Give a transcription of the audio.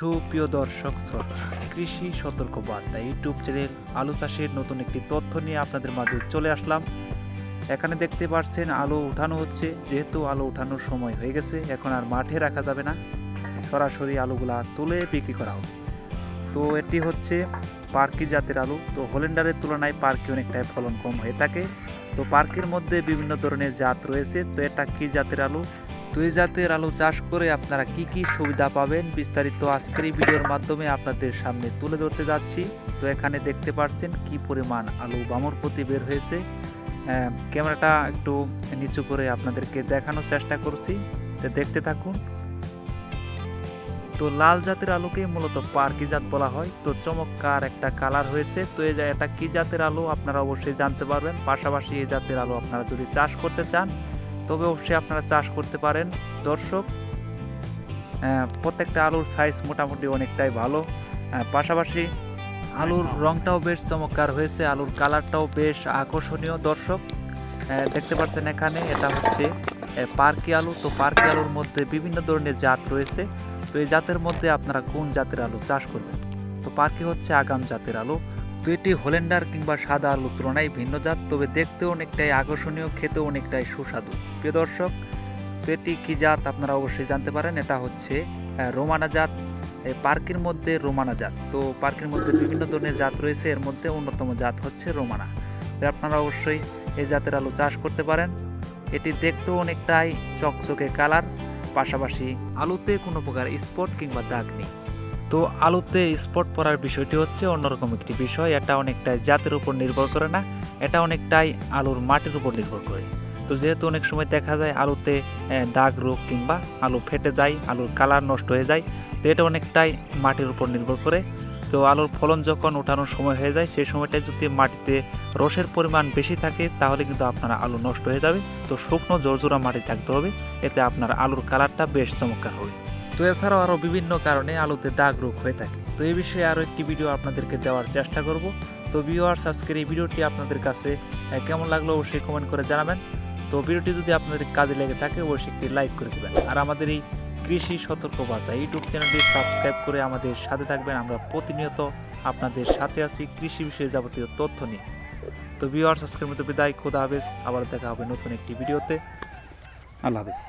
সুপ্রিয় দর্শক, শ্রোতা, কৃষি সতর্ক বার্তা ইউটিউব চ্যানেল আলু চাষের নতুন একটি তথ্য নিয়ে আপনাদের মাঝে চলে আসলাম। এখানে দেখতে পাচ্ছেন আলু উঠানো হচ্ছে, যেহেতু আলু উঠানোর সময় হয়ে গেছে, এখন আর মাঠে রাখা যাবে না। সরাসরি আলুগুলা তুলে বিক্রি করা হবে। তো এটি হচ্ছে পার্কি জাতের আলু। তো হোলেন্ডারের তুলনায় পার্কি অনেকটাই ফলন কম হয়ে থাকে। তো পার্কের মধ্যে বিভিন্ন ধরনের জাত রয়েছে। তো এটা কি জাতের আলু? এই জাতের আলু চাষ করে আপনারা কি কি সুবিধা পাবেন বিস্তারিত আজকের এই ভিডিওর মাধ্যমে আপনাদের সামনে তুলে ধরতে যাচ্ছি। তো এখানে দেখতে পাচ্ছেন কি পরিমাণ আলু বামর প্রতি বের হয়েছে। ক্যামেরাটা একটু নিচু করে আপনাদেরকে দেখানোর চেষ্টা করছি। তো দেখতে থাকুন। তো লাল জাতের আলুকে মূলত পার্কি জাত বলা হয়। তো চমৎকার একটা কালার হয়েছে। তো এটা কি জাতের আলু আপনারা অবশ্যই জানতে পারবেন। পাশাপাশি এই জাতের আলু আপনারা যদি চাষ করতে চান তবে অবশ্যই আপনারা চাষ করতে পারেন। দর্শক প্রত্যেকটা আলুর সাইজ মোটামুটি অনেকটাই ভালো। পাশাপাশি আলুর রংটাও বেশ চমৎকার হয়েছে আলুর কালারটাও বেশ আকর্ষণীয়। দর্শক দেখতে পাচ্ছেন এখানে এটা হচ্ছে পার্কি আলু। তো পার্কি আলুর মধ্যে বিভিন্ন ধরনের জাত রয়েছে। তো এই জাতের মধ্যে আপনারা কোন জাতের আলু চাষ করবেন? তো পার্কি হচ্ছে আগাম জাতের আলু। তো এটি হোলেন্ডার কিংবা সাদা আলুর তুলনায় ভিন্ন জাত, তবে দেখতেও অনেকটাই আকর্ষণীয়, খেতেও অনেকটাই সুস্বাদু। প্রিয় দর্শক তো এটি কী জাত আপনারা অবশ্যই জানতে পারেন। এটা হচ্ছে রোমানা জাত এই পার্কের মধ্যে রোমানা জাত। তো পার্কের মধ্যে বিভিন্ন ধরনের জাত রয়েছে, এর মধ্যে অন্যতম জাত হচ্ছে রোমানা। তো আপনারা অবশ্যই এই জাতের আলু চাষ করতে পারেন। এটি দেখতেও অনেকটাই চকচকে কালার, পাশাপাশি আলুতে কোনো প্রকার স্পট কিংবা দাগ নেই। তো আলুতে স্পট পড়ার বিষয়টি হচ্ছে অন্যরকম একটি বিষয়। এটা অনেকটাই জাতের উপর নির্ভর করে না, এটা অনেকটাই আলুর মাটির উপর নির্ভর করে। তো যেহেতু অনেক সময় দেখা যায় আলুতে দাগ, রোগ কিংবা আলু ফেটে যায়, আলুর কালার নষ্ট হয়ে যায়, তো এটা অনেকটাই মাটির উপর নির্ভর করে। তো আলুর ফলন যখন ওঠানোর সময় হয়ে যায়, সেই সময়টায় যদি মাটিতে রসের পরিমাণ বেশি থাকে, তাহলে কিন্তু আপনার আলু নষ্ট হয়ে যাবে। তো শুকনো জোরজোড়া মাটি থাকতে হবে, এতে আপনার আলুর কালারটা বেশ চমৎকার হবে। তো এছাড়াও আরও বিভিন্ন কারণে আলুতে দাগ রোগ হয়ে থাকে। তো এই বিষয়ে আরও একটি ভিডিও আপনাদেরকে দেওয়ার চেষ্টা করব। তো ভিউয়ার্স আজকের এই ভিডিওটি আপনাদের কাছে কেমন লাগল অবশ্যই কমেন্ট করে জানাবেন। তো ভিডিওটি যদি আপনাদের কাজে লেগে থাকে, অবশ্যই একটি লাইক করে দেবেন। আর আমাদের এই কৃষি সতর্কবার্তা ইউটিউব চ্যানেলটি সাবস্ক্রাইব করে আমাদের সাথে থাকবেন। আমরা প্রতিনিয়ত আপনাদের সাথে আছি কৃষি বিষয়ে যাবতীয় তথ্য নিয়ে। তো ভিউয়ার্স আজকের মতো বিদায়। খোদা হাফেজ। আবার দেখা হবে নতুন একটি ভিডিওতে আল্লাহ হাফেজ।